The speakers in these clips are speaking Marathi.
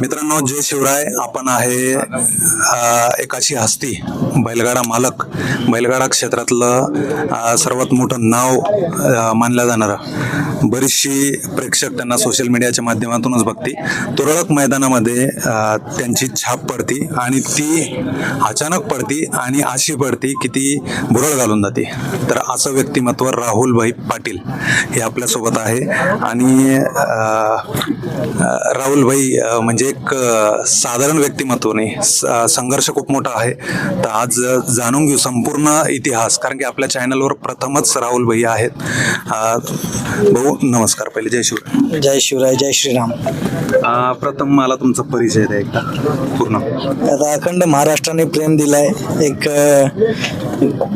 मित्रांनो जय शिवराय. आपण आहे एकाची हस्ती बैलगाडा मालक. बैलगाडा क्षेत्रातलं सर्वात मोठं नाव मानलं जाणारं. बरीचशी प्रेक्षक त्यांना सोशल मीडियाच्या माध्यमातूनच बघते. तुरळक मैदानामध्ये त्यांची छाप पडती आणि ती अचानक पडती आणि अशी पडती की ती भुरळ घालून जाते. तर असं व्यक्तिमत्व राहुलभाई पाटील हे आपल्यासोबत आहे. आणि राहुलभाई म्हणजे एक साधारण व्यक्तिमत्व नाही संघर्ष खूप मोठा आहे. तर आज जाणून घेऊ संपूर्ण इतिहास कारण की आपल्या चॅनलवर प्रथमच राहुलभाई आहेत. भाऊ नमस्कार पहिले जय शिवराय. जय शिवराय जय श्रीराम. प्रथम मला तुमचा परिचय द्या एकदा पूर्ण. आता अखंड महाराष्ट्राने प्रेम दिलाय. एक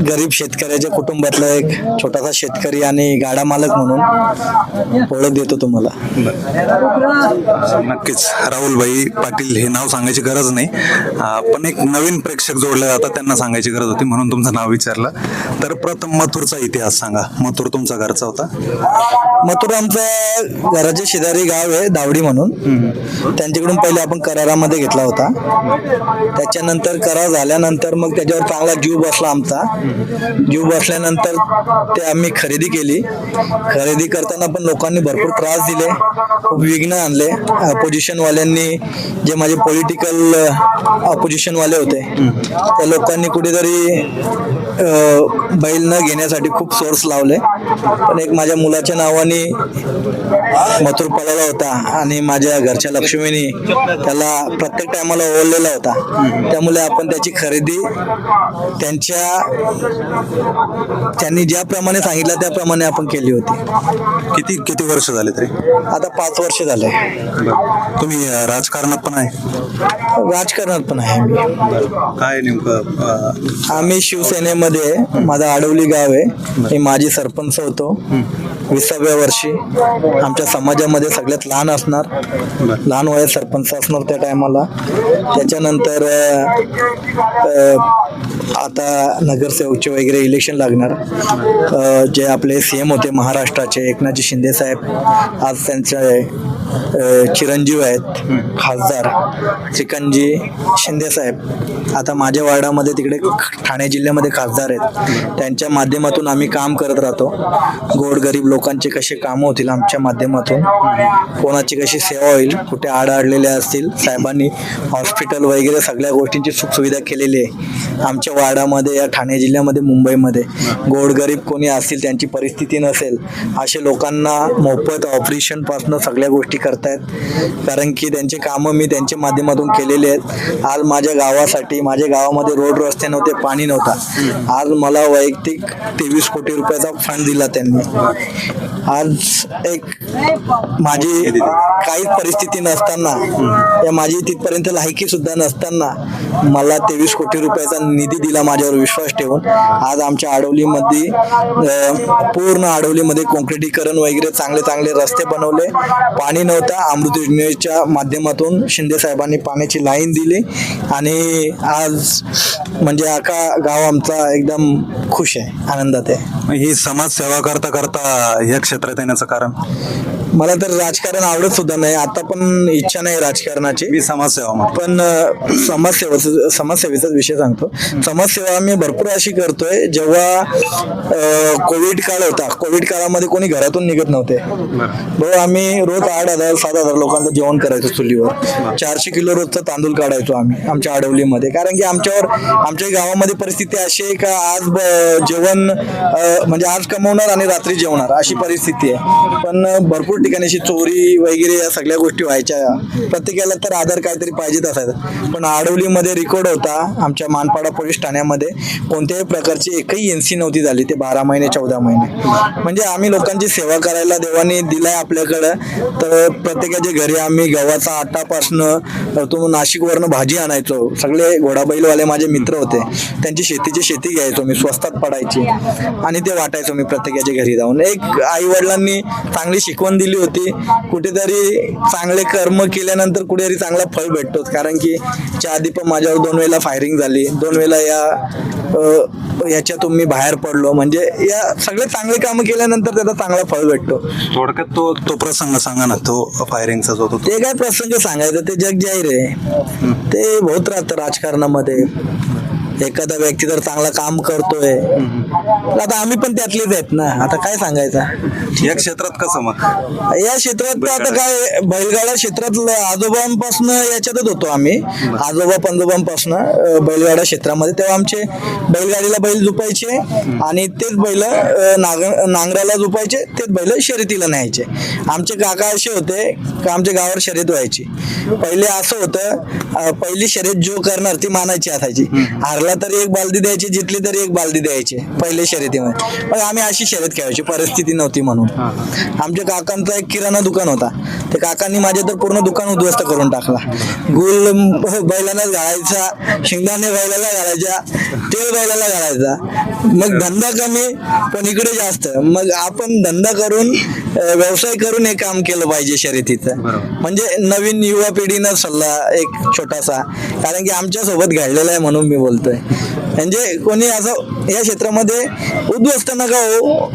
गरीब शेतकऱ्याच्या कुटुंबातला एक छोटासा शेतकरी आणि गाडा मालक म्हणून ओळख देतो तुम्हाला. नक्कीच. राहुलभाई पाटील हे नाव सांगायची गरज नाही. पण एक नवीन प्रेक्षक जोडले जातात त्यांना सांगायची गरज होती म्हणून तुमचं नाव विचारलं. तर प्रथम मथुरचा इतिहास सांगा. मथुर तुमचा घरचा होता? मथुरा आमचं घराचे शेजारी गाव आहे दावडी म्हणून. त्यांच्याकडून पहिले आपण करारामध्ये घेतला होता. त्याच्यानंतर करार झाल्यानंतर मग त्याच्यावर चांगला जीव बसला आमचा. जीव बसल्यानंतर ते आम्ही खरेदी केली. खरेदी करताना पण लोकांनी भरपूर त्रास दिले. खूप विघ्न आणले अपोजिशनवाल्यांनी जे माझे पॉलिटिकल अपोजिशनवाले होते. त्या लोकांनी कुठेतरी बैल न घेण्यासाठी खूप सोर्स लावले. पण एक माझ्या मुलाच्या नावाने मथुर पळाला होता आणि माझ्या घरच्या लक्ष्मीनी त्याला प्रत्येक टायमाला ओळलेला होता. त्यामुळे आपण त्याची खरेदी त्यांच्या त्यांनी ज्याप्रमाणे सांगितलं त्याप्रमाणे आपण केली होती. किती किती वर्ष झाले तरी? आता पाच वर्ष झाले. तुम्ही राजकारणात पण आहे? राजकारणात पण आहे काय नेमकं आम्ही मध्ये माझं आडवली गाव आहे. मी माजी सरपंच होतो. विसाव्या वर्षी आमच्या समाजामध्ये सगळ्यात लहान असणार. लहान वयात सरपंच असणार त्या टायमाला त्याच्यानंतर आता नगरसेवकचे वगैरे इलेक्शन लागणार. जे आपले सी एम होते महाराष्ट्राचे एकनाथजी शिंदे साहेब आज त्यांचे चिरंजीव आहेत खासदार चिकनजी शिंदे साहेब. आता माझ्या वार्डामध्ये तिकडे ठाणे जिल्ह्यामध्ये खासदार आहेत. त्यांच्या माध्यमातून आम्ही काम करत राहतो. गोरगरीब लोकांचे कसे कामं होतील आमच्या माध्यमातून? कोणाची कशी सेवा होईल? कुठे आडआडलेल्या असतील? साहेबांनी हॉस्पिटल वगैरे सगळ्या गोष्टींची सुखसुविधा केलेली आहे. आमच्या वार्डामध्ये या ठाणे जिल्ह्यामध्ये मुंबईमध्ये. गोरगरीब कोणी असतील त्यांची परिस्थिती नसेल असे लोकांना मोफत ऑपरेशनपासून सगळ्या गोष्टी करतायत. कारण की त्यांचे कामं मी त्यांच्या माध्यमातून केलेले आहेत. आज माझ्या गावासाठी माझ्या गावामध्ये रोड रस्ते नव्हते पाणी नव्हता. आज मला वैयक्तिक तेवीस कोटी रुपयाचा फंड दिला त्यांनी. आज एक माझी काहीच परिस्थिती नसताना या माझी तिथपर्यंत लायकी सुद्धा नसताना मला तेवीस कोटी रुपयाचा निधी दिला माझ्यावर विश्वास ठेवून. आज आमच्या आडवलीमध्ये पूर्ण आडवलीमध्ये कॉन्क्रिटीकरण वगैरे चांगले चांगले रस्ते बनवले. पाणी नव्हता. अमृत योजनेच्या माध्यमातून शिंदे साहेबांनी पाण्याची लाईन दिली. आणि आज म्हणजे आका गाव आमचा एकदम खुश आहे आनंदात आहे. ही समाजसेवा करता करता या क्षेत्रात येण्याचं कारण? मला तर राजकारण आवडत सुद्धा नाही. आता पण इच्छा नाही राजकारणाची. मी समाजसेवा. पण समाजसेवा समाजसेवेचाच विषय सांगतो. समाजसेवा आम्ही भरपूर अशी करतोय. जेव्हा कोविड काळ होता कोविड काळामध्ये कोणी घरातून निघत नव्हते. भाऊ आम्ही रोज आठ हजार सात हजार लोकांचं जेवण करायचो चुलीवर. चारशे किलो रोजचं तांदूळ काढायचो आम्ही आमच्या आडवलीमध्ये. कारण की आमच्यावर आमच्या गावामध्ये परिस्थिती अशी आहे का आज जेवण म्हणजे आज कमवणार आणि रात्री जेवणार अशी परिस्थिती आहे. पण भरपूर ठिकाणी अशी चोरी वगैरे या सगळ्या गोष्टी व्हायच्या. प्रत्येकाला तर आधार कार्ड तरी पाहिजेच असायचं. पण आडवलीमध्ये रेकॉर्ड होता आमच्या मानपाडा पोलीस ठाण्यामध्ये. कोणत्याही प्रकारची एकही एन सी नव्हती झाली. ते बारा महिने चौदा महिने. म्हणजे आम्ही लोकांची सेवा करायला देवाने दिलाय आपल्याकडं. तर प्रत्येकाच्या घरी आम्ही गव्हाचा आटापासनं तो नाशिकवरनं भाजी आणायचो. सगळे घोडाबैलवाले माझे मित्र होते. त्यांची शेतीची शेती घ्यायचो मी. स्वस्तात पडायची. आणि ते वाटायचो मी प्रत्येकाच्या घरी जाऊन. एक आई वडिलांनी चांगली शिकवण दिली. ठरलेली होती. कुठेतरी चांगले कर्म केल्यानंतर कुठेतरी चांगला फळ भेटतोच. कारण की च्या आधी पण माझ्यावर दोन वेळेला फायरिंग झाली. दोन वेळेला या याच्यातून मी बाहेर पडलो. म्हणजे या सगळे चांगले कामं केल्यानंतर त्याचा चांगला फळ भेटतो. थोडक्यात तो तो प्रसंग सांगा ना. तो फायरिंगचा जो ते. काय प्रसंग सांगायचं? ते जग जाहीर आहे. ते होत राहतं राजकारणामध्ये. एखादा व्यक्ती जर चांगला काम करतोय आता आम्ही पण त्यातलेच आहेत ना. आता काय सांगायचं? या क्षेत्रात कसं मग? या क्षेत्रात तर आता काय बैलगाडा क्षेत्रात आजोबांपासून याच्यातच होतो आम्ही. आजोबा पंजोबांपासून बैलगाडा क्षेत्रामध्ये. तेव्हा आमचे बैलगाडीला बैल झुपायचे आणि तेच बैल नांग नांगराला झुपायचे तेच बैल शर्यतीला न्यायचे. आमचे काका असे होते का आमच्या गावावर शर्यत व्हायची. पहिले असं होतं पहिली शर्यत जो करणार ती मानायची असायची. हारला तरी एक बालदी द्यायची जितली तरी एक बालदी द्यायची पहिले शर्यतीमध्ये. पण आम्ही अशी शर्यत खेळायची परिस्थिती नव्हती म्हणून. आमच्या काकांचा एक किराणा दुकान होता. ते काकांनी माझे तर पूर्ण दुकान उद्ध्वस्त करून टाकला. गुल बैलांना घालायचा शेंगदाणे बैलाला घालायच्या तेल बैलाला घालायचा मग धंदा कमी पण इकडे जास्त. मग आपण धंदा करून व्यवसाय करून हे काम केलं पाहिजे शर्यतीचं. म्हणजे नवीन युवा पिढीनं सल्ला एक छोटासा. कारण की आमच्यासोबत घडलेला आहे म्हणून मी बोलतोय. म्हणजे कोणी असं या क्षेत्रामध्ये उद्ध्वस्त नका हो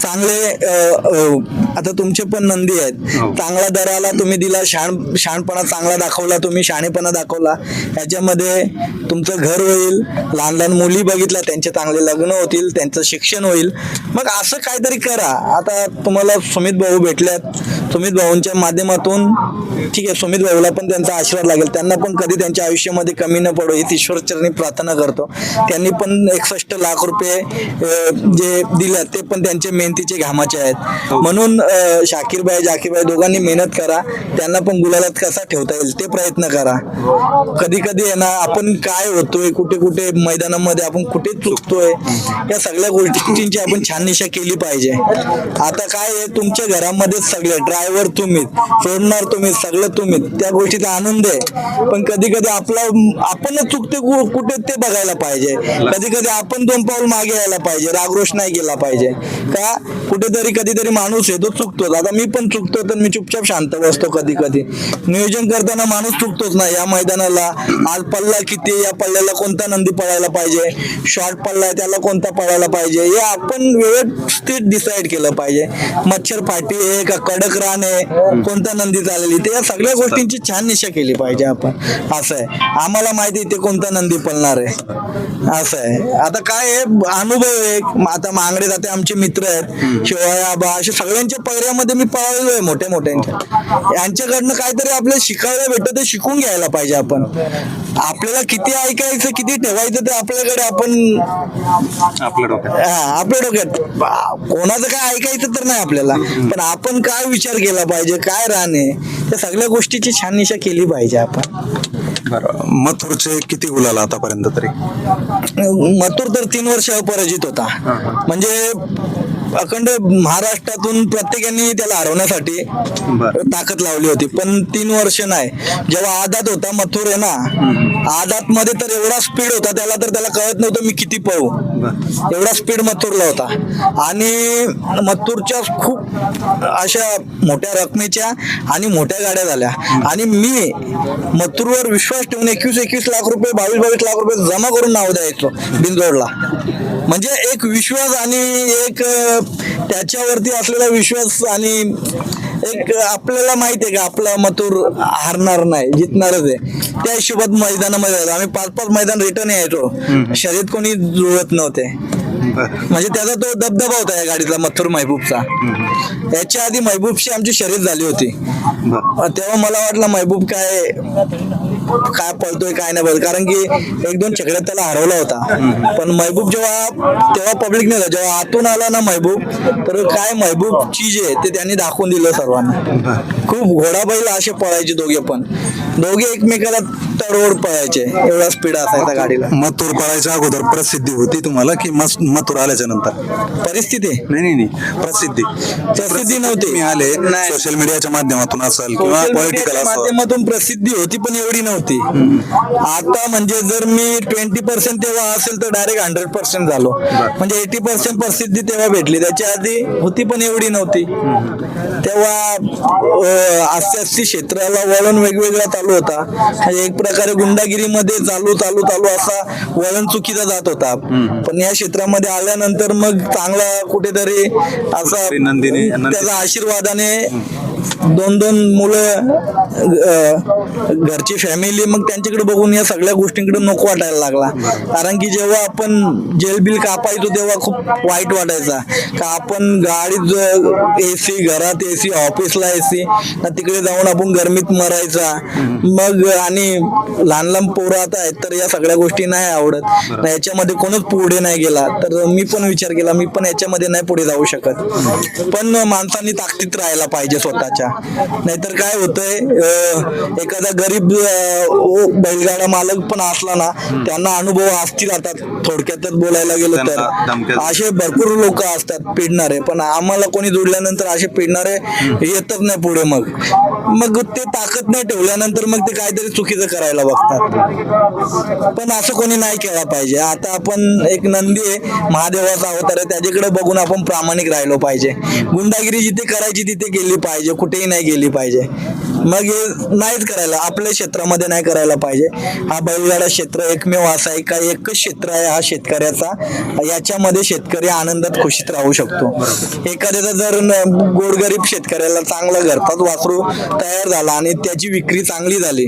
चांगले आता तुमचे पण नंदी आहेत. हो. चांगला दराला तुम्ही दिला शाण शहाणपणा चांगला दाखवला तुम्ही शाणेपणा दाखवला. याच्यामध्ये तुमचं घर होईल लहान लहान मुली बघितल्या त्यांचे चांगले लग्न होतील त्यांचं शिक्षण होईल. मग असं काहीतरी करा. आता तुम्हाला सुमित भाऊ भेटल्यात. सुमित भाऊंच्या माध्यमातून ठीक आहे सुमित भाऊला पण त्यांचा आशीर्वाद लागेल. त्यांना पण कधी त्यांच्या आयुष्यामध्ये कमी न पडो हीच ईश्वरचरणी प्रार्थना करतो. त्यांनी पण एकसष्ट लाख रुपये जे दिले ते पण त्यांचे मेहनतीचे घामाचे आहेत. म्हणून अ, शाकीरबाई जाकीरबाई दोघांनी मेहनत करा. त्यांना पण गुलालात कसा ठेवता येईल ते प्रयत्न करा. कधी कधी आहे ना आपण काय होतोय कुठे कुठे मैदानामध्ये आपण कुठे चुकतोय या सगळ्या गोष्टींची आपण छाननिशा केली पाहिजे. आता काय आहे तुमच्या घरामध्येच सगळे ड्रायव्हर तुम्हीच सोडणार तुम्ही सगळं तुम्ही त्या गोष्टीचा आनंद आहे. पण कधी कधी आपला आपणच चुकते कुठे ते बघायला पाहिजे. कधी कधी आपण दोन पाऊल मागे यायला पाहिजे रागरोष नाही केला पाहिजे. का? कुठेतरी कधीतरी माणूस येतो चुकतो आता मी पण चुकतो तर मी चुपचाप शांत बसतो कधी कधी नियोजन करताना माणूस चुकतोच ना या मैदानाला आज पल्ला किती या पल्ल्याला कोणता नंदी पळायला पाहिजे? शॉर्ट पल्ला आहे त्याला कोणता पळायला पाहिजे? हे आपण व्यवस्थित डिसाईड केलं पाहिजे. मच्छर फाटी आहे का कडक रान आहे? कोणता नंदी चालली? ते या सगळ्या गोष्टींची छान निशा केली पाहिजे आपण. असं आहे. आम्हाला माहिती आहे ते कोणता नंदी पळणार आहे. असं आहे. आता काय आहे? अनुभव आहे. आता मांगडे जाते आमचे मित्र आहेत. शिवाय आबा असे सगळ्यांचे पैऱ्यामध्ये मी पळालेलो आहे मोठ्या मोठ्यांच्या यांच्याकडनं काहीतरी आपल्याला शिकायला भेटतं ते शिकून घ्यायला पाहिजे आपण. आपल्याला किती ऐकायचं किती ठेवायचं ते आपल्याकडे आपण आपल्या डोक्यात. हा आपल्या डोक्यात. कोणाचं काय ऐकायचं तर नाही आपल्याला. पण आपण काय विचार केला पाहिजे काय राहणे त्या सगळ्या गोष्टीची छान निशा केली पाहिजे आपण. मथुरचे किती गुलाल आतापर्यंत तरी? मथुर तर तीन वर्ष अपराजित होता. म्हणजे अखंड महाराष्ट्रातून प्रत्येकाने त्याला हरवण्यासाठी. ताकद लावली होती. पण तीन वर्ष नाही. जेव्हा आदात होता मथुर आहे ना आदात मध्ये तर एवढा स्पीड होता त्याला तर त्याला कळत नव्हतं मी किती पळू एवढा स्पीड मथुरला होता. आणि मथुरच्या खूप अशा मोठ्या रकमेच्या आणि मोठ्या गाड्या झाल्या. आणि मी मथुरवर विश्वास ठेवून एकवीस एकवीस लाख रुपये बावीस बावीस लाख रुपये जमा करून नाव द्यायचो बिंदोडला म्हणजे एक विश्वास आणि एक त्याच्यावरती असलेला विश्वास आणि एक आपल्याला माहिती आहे का आपला मथुर हारणार नाही जितणारच आहे. त्या हिशोबात मैदानामध्ये. आम्ही पाच पाच मैदान रिटर्न यायचो. शर्यत कोणी जुळत नव्हते. म्हणजे त्याचा तो दबदबा होता या गाडीतला मथुर महबूबचा. याच्या आधी महबूबची आमची शर्यत झाली होती. तेव्हा मला वाटलं महबूब काय काय पळतोय काय नाही पळत. कारण की एक दोन चकड्यात त्याला हरवला होता. पण महबूब जेव्हा तेव्हा पब्लिक नाही होता. जेव्हा आतून आला ना महबूब तर काय महबूब चीज आहे ते त्यांनी दाखवून दिलं सर्वांना. खूप घोडा बैल असे पळायचे दोघे पण. दोघे एकमेकाला तडोड पळायचे एवढा स्पीड असायचा गाडीला. मथुर पळायच्या अगोदर प्रसिद्धी होती तुम्हाला की मस- मथुर आल्याच्यानंतर? परिस्थिती? नाही नाही नाही. प्रसिद्धी. प्रसिद्धी नव्हती. मी आले नाही. सोशल मीडियाच्या माध्यमातून असेल किंवा सोशल पॉलिटिकल मीडियाच्या असेल. माध्यमातून प्रसिद्धी होती पण एवढी नव्हती. आता म्हणजे जर मी ट्वेंटी पर्सेंट तेव्हा असेल तर डायरेक्ट हंड्रेड पर्सेंट झालो. म्हणजे एटी पर्सेंट प्रसिद्धी तेव्हा भेटली. त्याच्या आधी होती पण एवढी नव्हती. तेव्हा अं, आस्ते आस्ते क्षेत्राला वळण वेगवेगळा चालू होता. म्हणजे एक प्रकारे गुंडागिरीमध्ये चालू चालू चालू असा वळण चुकीचा जात होता. पण या क्षेत्रामध्ये आल्यानंतर मग चांगला कुठेतरी असा त्याचा आशीर्वादाने दोन दोन मुलं घरची फॅमिली मग त्यांच्याकडे बघून या सगळ्या गोष्टींकडे नको वाटायला लागला. कारण की जेव्हा आपण जेल बिल कापायचो तेव्हा खूप वाईट वाटायचा. का आपण गाडीत एसी घरात एसी ऑफिसला एसी तिकडे जाऊन आपण गरमीत मरायचा. मग आणि लहान लहान पोरं आता आहेत तर या सगळ्या गोष्टी नाही आवडत. याच्यामध्ये कोणच पुढे नाही गेला. तर मी पण विचार केला मी पण याच्यामध्ये नाही पुढे जाऊ शकत. पण माणसांनी ताकदीत राहायला पाहिजे स्वतःच्या नाहीतर काय होतंय अं, एखादा गरीब अं, ओ- बैलगाडा मालक पण असला ना त्यांना अनुभव असतील आता थोडक्यातच बोलायला गेलो त्यांना तर धमक्या- असे भरपूर लोक असतात पिडणारे पण आम्हाला कोणी जोडल्यानंतर असे पिडणारे येतच नाही पुढे मग. मग ते ताकद नाही ठेवल्यानंतर मग ते काहीतरी चुकीचं करायला बघतात. पण असं कोणी नाही केलं पाहिजे. आता आपण एक नंदी आहे महादेवाचा अवतार आहे त्याच्याकडे बघून आपण प्रामाणिक राहिलो पाहिजे. गुंडागिरी जिथे करायची तिथे गेली पाहिजे. कुठेही नाही गेली पाहिजे. मग हे नाहीच करायला आपल्या क्षेत्रामध्ये नाही करायला पाहिजे. हा बैलगाडा क्षेत्र एकमेव असा आहे का एकच क्षेत्र आहे हा शेतकऱ्याचा. याच्यामध्ये शेतकरी आनंदात खुशीत राहू शकतो. एखाद्याचा जर गोरगरीब शेतकऱ्याला चांगला घरचाच वासरू तयार झाला आणि त्याची विक्री चांगली झाली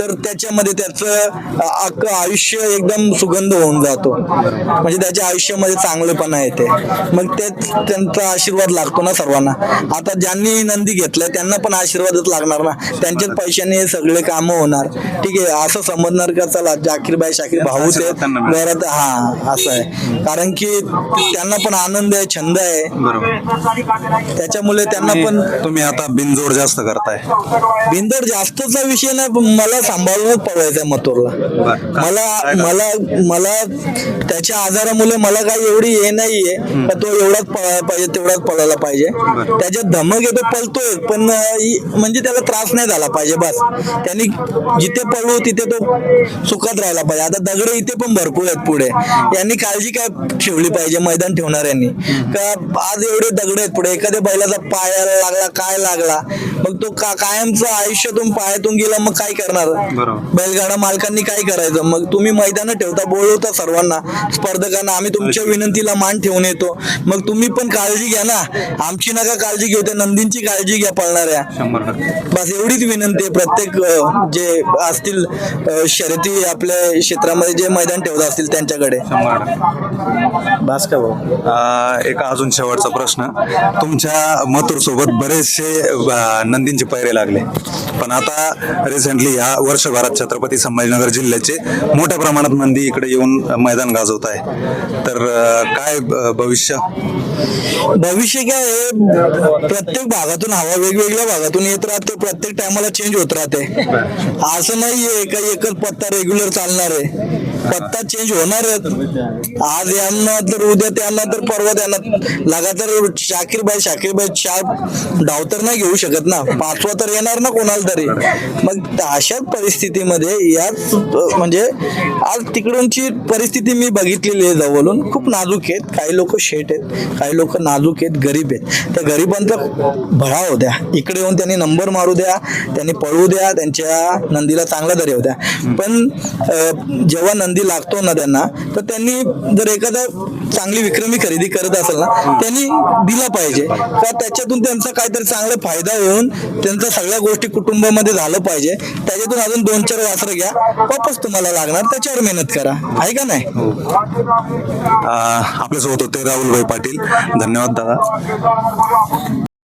तर त्याच्यामध्ये त्याचं अख्खं आयुष्य एकदम सुगंध होऊन जातो. म्हणजे त्याच्या आयुष्यामध्ये चांगलेपणा येते. मग ते त्यांचा आशीर्वाद लागतो ना सर्वांना. आता ज्यांनी नंदी घेतल्या त्यांना पण आशीर्वादच लागणार ना. त्यांच्याच पैशाने हे सगळे कामं होणार. ठीक आहे असं समजणार का? चला जाकीरबाई शाकीर भाऊ ते आशीर्वाद त्यांना मिळेल. घरात हा असं आहे. कारण की त्यांना पण आनंद आहे छंद आहे. त्याच्यामुळे त्यांना पण तुम्ही आता बिनजोड जास्त करताय. बिंदर जास्तचा विषय नाही पण मला सांभाळूनच पळवायचा मथुरला. मला? मला मला त्याच्या आजारामुळे मला काही एवढी हे नाहीये का तो एवढाच पळायला पाहिजे तेवढाच पळायला पाहिजे. त्याच्यात धमक येतो पळतोय पण म्हणजे त्याला त्रास नाही झाला पाहिजे बस. त्यांनी जिथे पळू तिथे तो सुखात राहायला पाहिजे. आता दगड इथे पण भरपूर आहेत पुढे. यांनी काळजी काय ठेवली पाहिजे मैदान ठेवणाऱ्यांनी? का आज एवढे दगड आहेत पुढे? एखाद्या बैलाचा पायाला लागला काय लागला? मग तो का कायमचं आयुष्यातून पायातून गेला मग काय करणार. बैलगाडा मालकांनी काय करायचं? मग तुम्ही मैदान ठेवता बोलवता सर्वांना स्पर्धकांना. आम्ही तुमच्या विनंतीला मान ठेवून येतो. मग तुम्ही पण काळजी घ्या ना. आमची नका काळजी घेऊ त्या नंदींची काळजी घ्या पळणाऱ्या. बस एवढीच विनंती आहे प्रत्येक जे असतील शर्यती आपल्या क्षेत्रामध्ये जे मैदान ठेवत असतील त्यांच्याकडे. का भाऊ. एक अजून शेवटचा प्रश्न. तुमच्या मथुर सोबत बरेचसे नंदींचे पैरे लागले. पण आता रिसेंटली या वर्षभरात छत्रपती संभाजीनगर जिल्ह्याचे मोठ्या प्रमाणात नंदी इकडे येऊन मैदान गाजवत आहे. तर काय भविष्य? भविष्य काय आहे? प्रत्येक भागातून हवा वेगवेगळ्या भागातून येत राहते प्रत्येक टायमाला चेंज होत राहते. असं नाहीये का एकच पत्ता रेग्युलर चालणार आहे. पत्ता चेंज होणार आज यांना तर उद्या त्यांना तर परवा त्यांना. लगातार शाकीरबाई शाकीरबाई चार डाव तर नाही घेऊ शकत ना. पाचवा तर येणार ना कोणाला तरी. मग अशाच परिस्थितीमध्ये याच म्हणजे आज तिकडूनची परिस्थिती मी बघितलेली आहे जवळून. खूप नाजूक आहेत. काही लोक शेट आहेत. काही लोक नाजूक आहेत गरीब आहेत. त्या गरिबांचा भळा होत्या इकडे येऊन त्यांनी नंबर मारू द्या. त्यांनी पळू द्या. त्यांच्या नंदीला चांगला तरी होत्या पण जेव्हा नंदी लागतो ना त्यांना तर त्यांनी जर एखादा चांगली विक्रमी खरेदी करत असेल ना त्यांनी दिला पाहिजे. का त्याच्यातून त्यांचा काहीतरी चांगला फायदा होऊन त्यांचा सगळ्या गोष्टी कुटुंबामध्ये झालं पाहिजे. त्याच्यातून अजून दोन चार वासर घ्या वापस तुम्हाला लागणार त्याच्यावर मेहनत करा. आहे का नाही? हो. आपल्यासोबत होते राहुलभाई पाटील. धन्यवाद दादा.